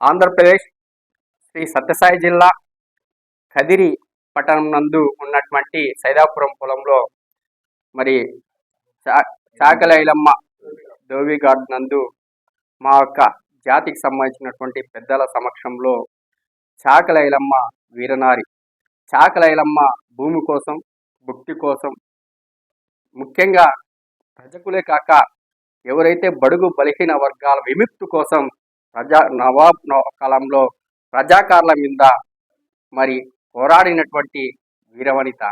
ఆంధ్రప్రదేశ్ శ్రీ సత్యసాయి జిల్లా కదిరి పట్టణం నందు ఉన్నటువంటి సైదాపురం పొలంలో మరి చా- చాకలైలమ్మ దోవి గార్డ్ నందు మా యొక్క జాతికి సంబంధించినటువంటి పెద్దల సమక్షంలో చాకలైలమ్మ వీరనారి. చాకలైలమ్మ భూమి కోసం భుక్తి కోసం ముఖ్యంగా ప్రజకులే కాక ఎవరైతే బడుగు బలహీన వర్గాల విముక్తి కోసం ప్రజా నవాబ్ కాలంలో ప్రజాకారుల మీద మరి పోరాడినటువంటి వీరవనిత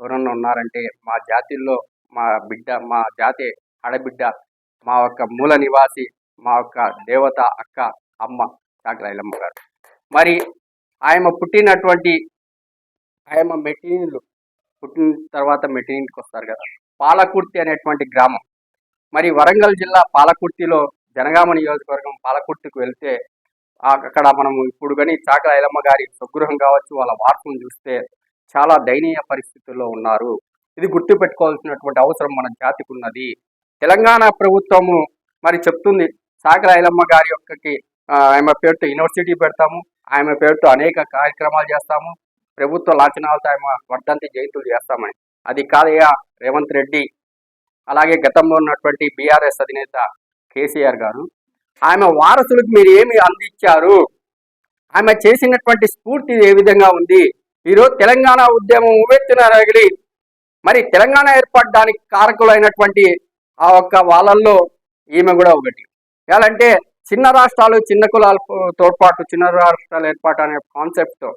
ఎవరన్నా ఉన్నారంటే మా జాతిల్లో మా బిడ్డ మా జాతి ఆడబిడ్డ మా యొక్క మూల నివాసి మా యొక్క దేవత అక్క అమ్మ చాకలైలమ్మ గారు. మరి ఆయన పుట్టినటువంటి ఆయన మెటీరియల్ పుట్టిన తర్వాత మెటీరియల్కి వస్తారు కదా. పాలకుర్తి అనేటువంటి గ్రామం. మరి వరంగల్ జిల్లా పాలకుర్తిలో జనగామ నియోజకవర్గం పాలకుర్తికి వెళ్తే అక్కడ మనం ఇప్పుడు కానీ చాకల ఐలమ్మ గారి స్వగృహం కావచ్చు వాళ్ళ వార్తను చూస్తే చాలా దయనీయ పరిస్థితుల్లో ఉన్నారు. ఇది గుర్తుపెట్టుకోవాల్సినటువంటి అవసరం మన జాతికి ఉన్నది. తెలంగాణ ప్రభుత్వము మరి చెప్తుంది చాకల ఐలమ్మ గారి యొక్కకి ఆమె పేరుతో యూనివర్సిటీ పెడతాము ఆమె పేరుతో అనేక కార్యక్రమాలు చేస్తాము ప్రభుత్వ లాంఛనాలతో ఆమె వర్ధంతి జయంతులు చేస్తామని. అది కాదయ్యా రేవంత్ రెడ్డి అలాగే గతంలో ఉన్నటువంటి బీఆర్ఎస్ అధినేత కేసీఆర్ గారు. ఆమె వారసులకు మీరు ఏమి అందించారు? ఆమె చేసినటువంటి స్ఫూర్తి ఏ విధంగా ఉంది? ఈరోజు తెలంగాణ ఉద్యమం ఉవ్వెత్తున రగిలి మరి తెలంగాణ ఏర్పడడానికి కారకులైనటువంటి ఆ ఒక్క వాళ్ళల్లో ఈమె కూడా ఒకటి. ఎలాంటే చిన్న రాష్ట్రాలు చిన్న కులాల తోడ్పాటు చిన్న రాష్ట్రాలు ఏర్పాటు అనే కాన్సెప్ట్తో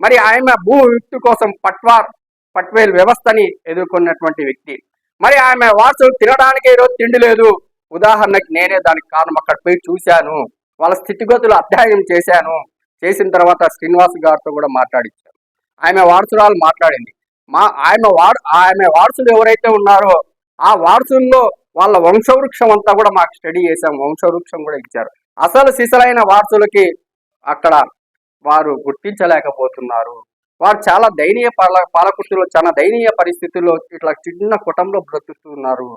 మరి ఆమె భూ విత్తు కోసం పట్వార్ పట్వేల్ వ్యవస్థని ఎదుర్కొన్నటువంటి వ్యక్తి. మరి ఆమె వారసులు తినడానికి ఈరోజు తిండి లేదు. ఉదాహరణకి నేనే దానికి కారణం అక్కడ పోయి చూశాను. వాళ్ళ స్థితిగతులు అధ్యయనం చేశాను. చేసిన తర్వాత శ్రీనివాస్ గారితో కూడా మాట్లాడించాను ఆమె వారసురాలు మాట్లాడింది. మా ఆమె వారు ఆమె వారసులు ఎవరైతే ఉన్నారో ఆ వారసుల్లో వాళ్ళ వంశవృక్షం అంతా కూడా మాకు స్టడీ చేశాం వంశవృక్షం కూడా ఇచ్చారు. అసలు సిసలైన వారసులకి అక్కడ వారు గుర్తించలేకపోతున్నారు. వారు చాలా దయనీయ పాల పాలకుర్తిలో చాలా దయనీయ పరిస్థితుల్లో ఇట్లా చిన్న కుటుంబంలో బ్రతుకుతున్నారు.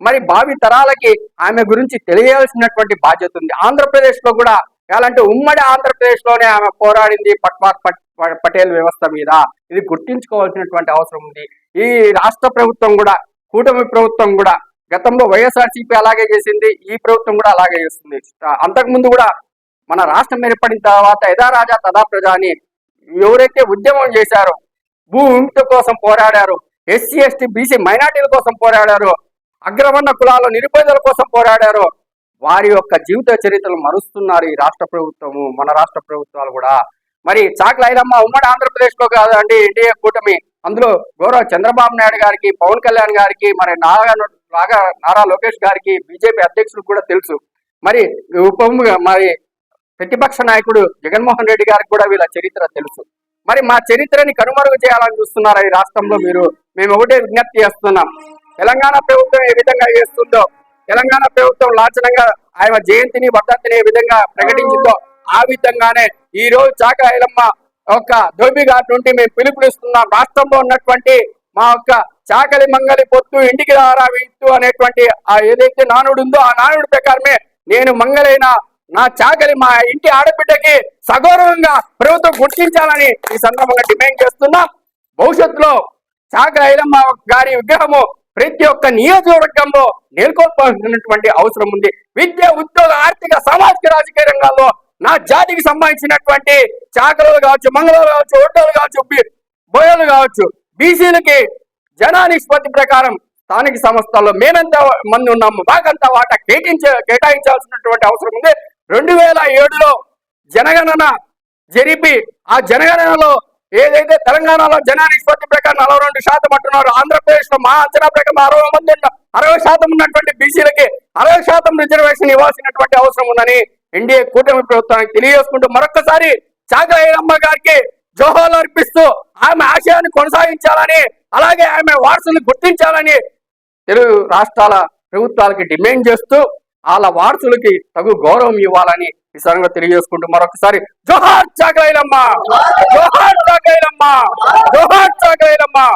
మరి భావి తరాలకి ఆమె గురించి తెలియాల్సినటువంటి బాధ్యత ఉంది. ఆంధ్రప్రదేశ్లో కూడా ఎలాంటి ఉమ్మడి ఆంధ్రప్రదేశ్లోనే ఆమె పోరాడింది పట్వార్ పట్ పటేల్ వ్యవస్థ మీద. ఇది గుర్తించుకోవాల్సినటువంటి అవసరం ఉంది. ఈ రాష్ట్ర ప్రభుత్వం కూడా కూటమి ప్రభుత్వం కూడా గతంలో వైఎస్ఆర్సీపీ అలాగే చేసింది ఈ ప్రభుత్వం కూడా అలాగే చేస్తుంది. అంతకుముందు కూడా మన రాష్ట్రం ఏర్పడిన తర్వాత యథా రాజా తదా ప్రజా అని ఎవరైతే ఉద్యమం చేశారో భూ విముక్తి కోసం పోరాడారు ఎస్సీ ఎస్టీ బీసీ మైనార్టీల కోసం పోరాడారు అగ్రవర్ణ కులాల నిరుపేదల కోసం పోరాడారు. వారి యొక్క జీవిత చరిత్రలు మరుస్తున్నారు ఈ రాష్ట్ర ప్రభుత్వము మన రాష్ట్ర ప్రభుత్వాలు కూడా. మరి చాకలైలమ్మ ఉమ్మడి ఆంధ్రప్రదేశ్లో కాదండి ఎన్డీఏ కూటమి. అందులో గౌరవ చంద్రబాబు నాయుడు గారికి పవన్ కళ్యాణ్ గారికి మరి నారా నాగా నారా లోకేష్ గారికి బీజేపీ అధ్యక్షులకు కూడా తెలుసు. మరి ఉప మరి ప్రతిపక్ష నాయకుడు జగన్మోహన్ రెడ్డి గారికి కూడా వీళ్ళ చరిత్ర తెలుసు. మరి మా చరిత్రని కనుమరుగు చేయాలని చూస్తున్నారు ఈ రాష్ట్రంలో మీరు? మేము ఒకటే విజ్ఞప్తి చేస్తున్నాం. తెలంగాణ ప్రభుత్వం ఏ విధంగా చేస్తుందో తెలంగాణ ప్రభుత్వం లాంఛనంగా ఆయన జయంతిని వర్ధంతిని ఏ విధంగా ప్రకటించిందో ఆ విధంగానే ఈ రోజు చాక ఐలమ్మ యొక్క ధోబి నుండి మేము పిలుపునిస్తున్నాం. రాష్ట్రంలో ఉన్నటువంటి మా యొక్క చాకలి మంగలి పొత్తు ఇంటికి రారా విత్తు అనేటువంటి ఆ ఏదైతే నానుడు ఉందో ఆ నానుడి ప్రకారమే నేను మంగళైన నా చాకలి మా ఇంటి ఆడబిడ్డకి సగౌరవంగా ప్రభుత్వం గుర్తించాలని ఈ సందర్భంగా డిమాండ్ చేస్తున్నా. భవిష్యత్తులో చాకలి ఐలమ్మ గారి విగ్రహము ప్రతి ఒక్క నియోజకవర్గంలో నెలకొల్పాల్సినటువంటి అవసరం ఉంది. విద్య ఉద్యోగ ఆర్థిక సామాజిక రాజకీయ రంగాల్లో నా జాతికి సంబంధించినటువంటి చాకలు కావచ్చు మంగళాలు కావచ్చు ఒడ్డలు కావచ్చు బి- బోయలు కావచ్చు బీసీలకి జనానిష్పత్తి ప్రకారం స్థానిక సంస్థల్లో మేమెంత మంది ఉన్నాము. మాకంతా వాటా కేటాయించ కేటాయించాల్సినటువంటి అవసరం ఉంది. రెండు వేల ఏడులో జనగణన జరిపి ఆ జనగణనలో ఏదైతే తెలంగాణలో జనా నిష్పత్తి ప్రకారం నలభై రెండు శాతం అంటున్నారు ఆంధ్రప్రదేశ్లో మా అంచనా ప్రకారం అరవై మంది ఉన్న అరవై శాతం ఉన్నటువంటి బీసీలకి అరవై శాతం రిజర్వేషన్ ఇవ్వాల్సినటువంటి అవసరం ఉందని ఎన్డీఏ కూటమి ప్రభుత్వానికి తెలియజేసుకుంటూ మరొకసారి చాకలయ్యమ్మ గారికి జోహాలు అర్పిస్తూ ఆమె ఆశయాన్ని కొనసాగించాలని అలాగే ఆమె వారసుని గుర్తించాలని తెలుగు రాష్ట్రాల ప్రభుత్వాలకి డిమాండ్ చేస్తూ వాళ్ళ వారసులకి తగు గౌరవం ఇవ్వాలని ఈ సంగతి తెలియజేసుకుంటూ మరొకసారి జోహార్ చాకలైనమ్మా! జోహార్ చాకలైనమ్మా! జోహార్ చాకలైనమ్మా!